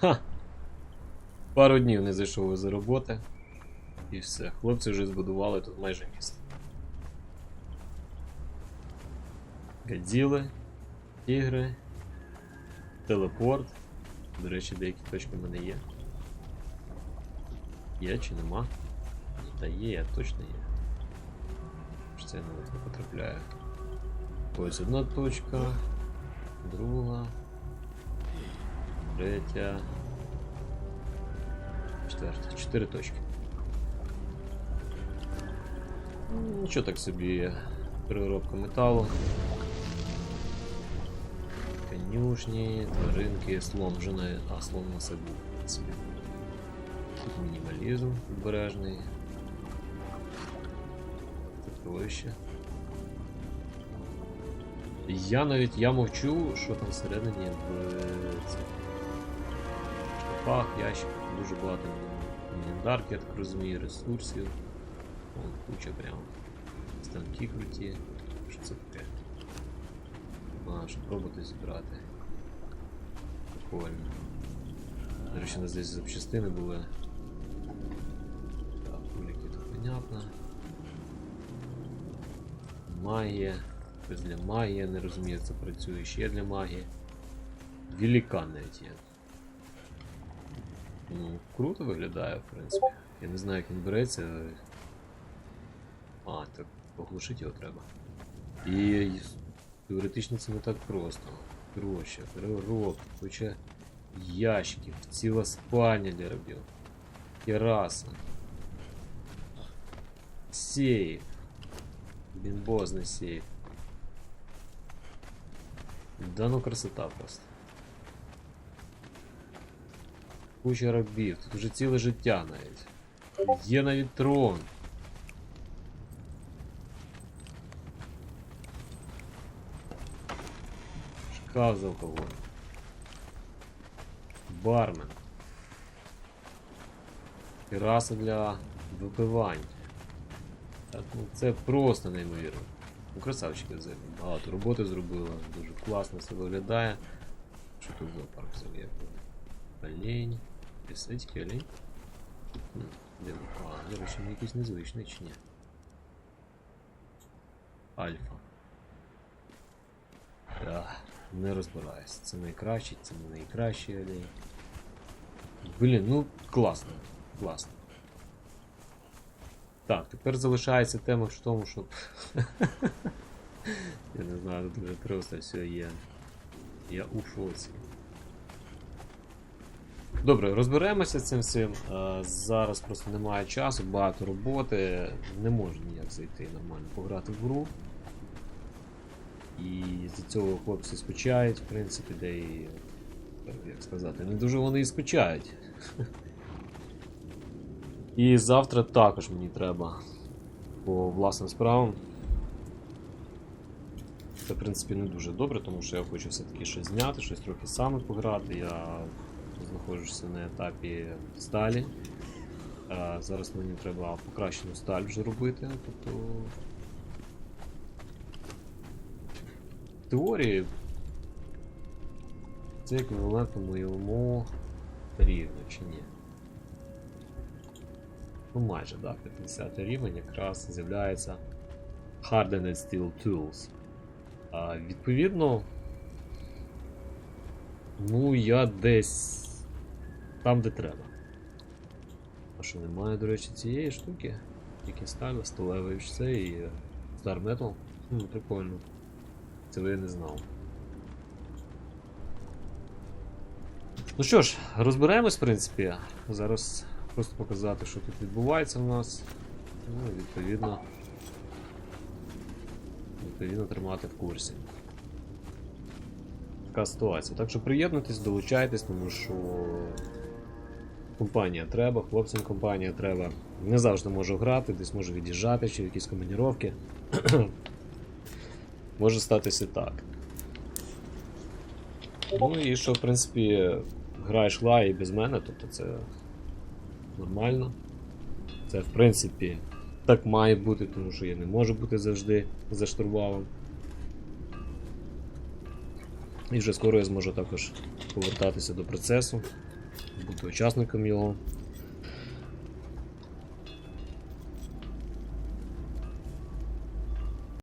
Ха! Пару днів не зайшов із роботи. І все. Хлопці вже збудували тут майже місто. Гадзіли, тігри, телепорт. До речі, деякі точки в мене є. Є чи нема? Та є, точно є. Що це я навіть не потрапляю. Ось одна точка, друга, третя, четверта. Чотири точки. Ну, Нічого так собі переробка металу. Конюшні, тваринки, слон вже на. А, слон на себе був. Тут мінімалізм відбережний. Сокровище. Я навіть я мовчу, що там всередині в цих шкафах, ящиках, дуже багато інвентарки, я так розумію, ресурсів. Вон куча прям. Станки круті. Що це таке? А, щоб зібрати. Прикольно. До речі, у нас десь запчастини були. Так, куліки тут понятно. Магія. Щось для магії, я не розумію, це працює ще для магії. Великан навіть є. Ну, круто виглядає, в принципі. Я не знаю, як він береться. А, так поглушити його треба. І теоретично це не так просто. Коротше, переробка, куча ящиків, ціла спальня для рабів. Терраса. Сейф. Бімбозний сейф. Да ну красота просто. Куча рабів, тут вже ціле життя навіть. Є навіть трон. Шкаф з алкоголем. Бармен. Тераса для випивань. Так, ну це просто неймовірно. Ну, красавчики взагалі. Багато роботи зробила, дуже класно все виглядає. Що тут зоопарк взагалі? Олень. Пісницький олень. Хм, Де він? А, до речі, він якийсь незвичний чи ні? Альфа. Да, не розбираюсь. Це найкращий, це не найкращий олень. Блін, ну класно. Класно. Так, тепер залишається тема в тому, щоб. Я не знаю, тут вже просто все є. Я у шоці. Добре, розберемося з цим всім. Е, Зараз просто немає часу, багато роботи. Не можу ніяк зайти нормально пограти в гру. І з цього хлопці скучають, в принципі, де і. Як сказати, не дуже вони і скучають. І завтра також мені треба по власним справам. Це, в принципі, не дуже добре, тому що я хочу все-таки щось зняти, щось трохи саме пограти. Я знаходжуся на етапі сталі. А зараз мені треба покращену сталь вже робити. Тобто. В теорії це еквівалент моєму рівню, чи ні? Ну майже, да, 50 рівень якраз з'являється Hardened Steel Tools. А, відповідно, ну я десь там, де треба. А що немає, до речі, цієї штуки? Тільки сталь, сталевий все і Star Metal. Хм, прикольно. Цього я не знав. Ну що ж, розберемось, в принципі. Зараз просто показати, що тут відбувається у нас. Ну відповідно. Відповідно тримати в курсі. Така ситуація. Так що приєднуйтесь, долучайтесь, тому що компанія треба, хлопцям компанія треба. Не завжди можу грати, десь можу від'їжджати чи якісь командіровки. Може статися так. Ну і що, в принципі, гра йшла і без мене, тобто це нормально. Це, в принципі, так має бути, тому що я не можу бути завжди за штурвалом. І вже скоро я зможу також повертатися до процесу. Бути учасником його.